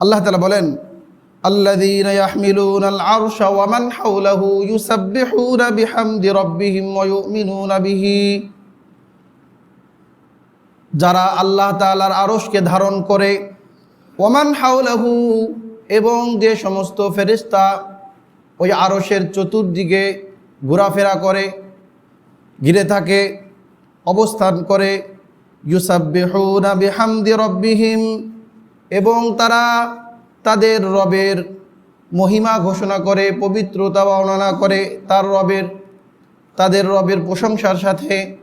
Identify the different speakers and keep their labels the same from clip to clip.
Speaker 1: আল্লাহ তালা বলেন الذين يحملون العرش ومن حوله يسبحون بحمد ربهم ويؤمنون به যারা আল্লাহ তাআলার আরশকে ধারণ করে ওমান হাউলাহু এবং যে সমস্ত ফেরিস্তা ওই আরশের চতুর্দিকে ঘোরাফেরা করে ঘিরে থাকে অবস্থান করে ইউসাব্বিহুনা বিহামদি রব্বিহিম এবং তারা তাদের রবের মহিমা ঘোষণা করে, পবিত্রতা বর্ণনা করে, তার রবের, তাদের রবের প্রশংসার সাথে।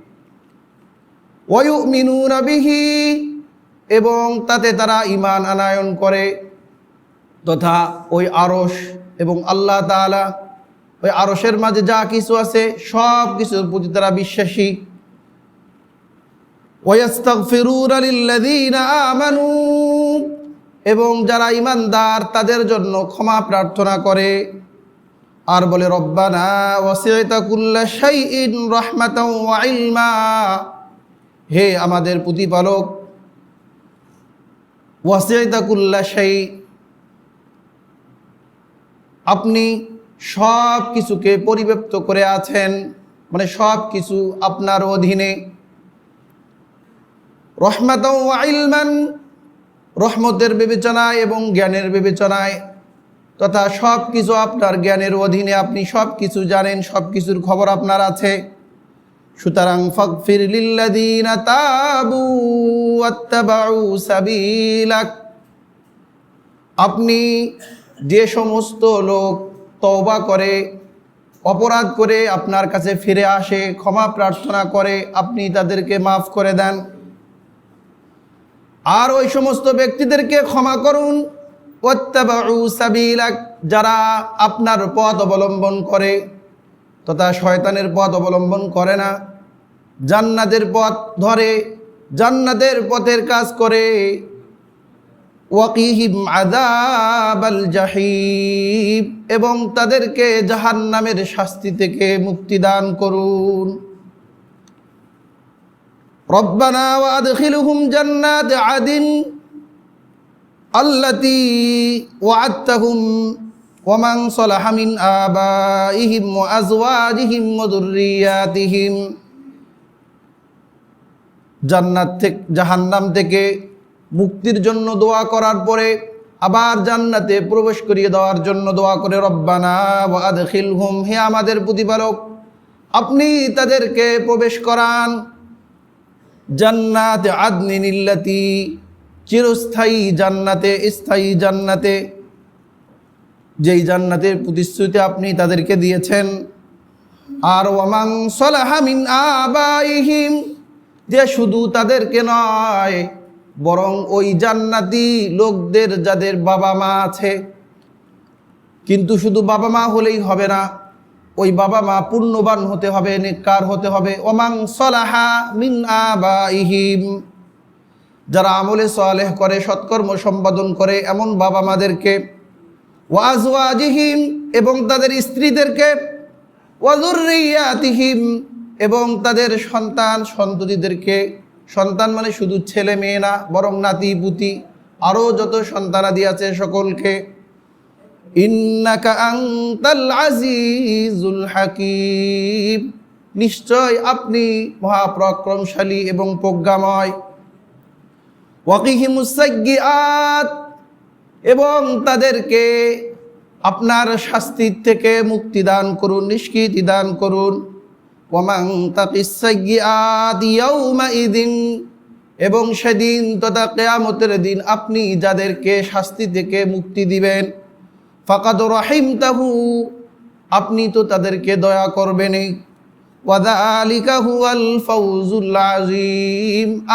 Speaker 1: ওয়ুমিনুনা বিহি, এবং তাতে তারা ইমান আনায়ন করে তথা ওই আরশ এবং আল্লাহ তাআলা, ওই আরশের মাঝে যা কিছু আছে, সব কিছুর প্রতি তারা বিশ্বাসী। ওয়াস্তাগফিরুনা লিল্লাযীনা আমানু এবং যারা ইমানদার, তাদের জন্য ক্ষমা প্রার্থনা করে। আর বলে, রব্বানা হে আমাদের প্রতিপালক ওয়াসি'তা কুল্লা আপনি সব কিছুকে পরিব্যাপ্ত করে আছেন মানে সব কিছু আপনার অধীনে। ইলমান রহমতের বিবেচনায় এবং জ্ঞানের বিবেচনায় তথা সব কিছু আপনার জ্ঞানের অধীনে আপনি সব কিছু জানেন, সব কিছুর খবর আপনার আছে। সুতরাং ফকফির লিল্লাযীনা তাবু ওয়াত্তাবাউ সাবিলাক। আপনি যে সমস্ত লোক তওবা করে, অপরাধ করে আপনার কাছে ফিরে আসে, ক্ষমা প্রার্থনা করে, আপনি তাদেরকে মাফ করে দেন। আর ওই সমস্ত ব্যক্তিদেরকে ক্ষমা করুন। যারা আপনার পথ অবলম্বন করে, তথা শয়তানের পথ অবলম্বন করে না। জান্নাতের পথ ধরে, জান্নাতের পথের কাজ করে। এবং তাদেরকে জাহান্নামের শাস্তি থেকে মুক্তি দান করুন। জান্নাত আল্লাতি জান্নাত থেকে জাহান্নাম থেকে মুক্তির জন্য দোয়া করার পরে আবার জান্নাতে প্রবেশ করিয়ে দেওয়ার জন্য দোয়া করে রব্বানা হে আমাদের প্রতিপালক, আপনি তাদেরকে প্রবেশ করান। জান্নাতে আদনিনিল্লাতি চিরস্থায়ী জান্নাতে, স্থায়ী জান্নাতে। যেই জান্নাতের প্রতিশ্রুতি আপনি তাদেরকে দিয়েছেন। আর ওয়ামাং সলাহামিন আবাইহিম, যে শুধু তাদেরকে নয়, বরং ওই জান্নাতি লোকদের যাদের বাবা মা আছে। কিন্তু শুধু বাবা মা হলেই হবে না ওই বাবা মা পুণ্যবান হতে হবে, নেককার হতে হবে। ওমাং সলাহা মিন আবাইহিম। যারা আমলে সালেহ করে, সৎকর্ম সম্পাদন করে, এমন বাবা মাদেরকে ওয়াজওয়াজিহিম এবং তাদের স্ত্রীদেরকে ওয়াজুরিয়াতিহিম এবং তাদের সন্তান সন্ততিদেরকে, সন্তান মানে শুধু ছেলে মেয়ে না, বরং নাতি পুতি আরও যত সন্তানাদি আছে সকলকে হাকিম। নিশ্চয় আপনি মহাপরাক্রমশালী এবং প্রজ্ঞাময়। এবং তাদেরকে আপনার শাস্তির থেকে মুক্তি দান করুন, নিষ্কৃতি দান করুন। এবং সেদিন তথা কেয়ামতের দিন আপনি যাদেরকে শাস্তি থেকে মুক্তি দিবেন। ফাকাদ রাহিম তাহু আপনি তো তাদেরকে দয়া করবেনই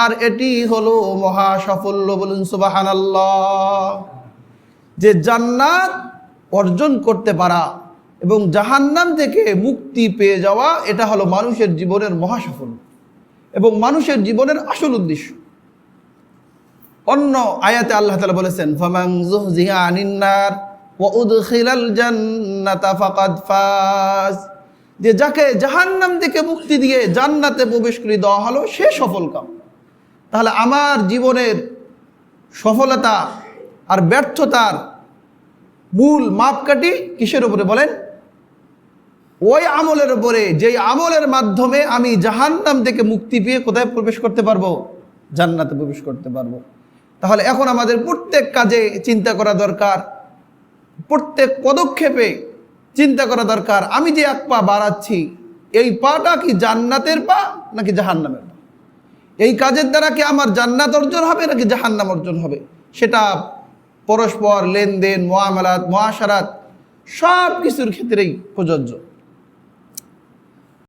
Speaker 1: আর এটি হলো মহা সাফল্য বলুন সুবহানাল্লাহ। যে জান্নাত অর্জন করতে পারা এবং জাহান্নাম থেকে মুক্তি পেয়ে যাওয়া, এটা হলো মানুষের জীবনের মহা সাফল্য এবং মানুষের জীবনের আসল উদ্দেশ্য। অন্য আয়াতে আল্লাহ তাআলা বলেছেন ফমাং যুহজিহা আনিন নার জান্নাতা যে যাকে জাহান্নাম থেকে মুক্তি দিয়ে জান্নাতে প্রবেশ করে দেওয়া হলো, সে সফল কাম। তাহলে আমার জীবনের সফলতা আর ব্যর্থতার মূল মাপকাঠি কিসের উপরে বলেন? ওই আমলের উপরে, যেই আমলের মাধ্যমে আমি জাহান্নাম থেকে মুক্তি পেয়ে কোথায় প্রবেশ করতে পারব? জান্নাতে প্রবেশ করতে পারব। তাহলে এখন আমাদের প্রত্যেক কাজে চিন্তা করা দরকার। প্রত্যেক পদক্ষেপে চিন্তা করা দরকার, আমি যে এক পা বাড়াচ্ছি, এই পাটা কি জান্নাতের পা নাকি জাহান্নামের পা? এই কাজের দ্বারা কি আমার জান্নাত অর্জন হবে নাকি জাহান্নাম অর্জন হবে? সেটা পরস্পর লেনদেন, মহামেলাত, মহাসারাত সব কিছুর ক্ষেত্রেই প্রযোজ্য।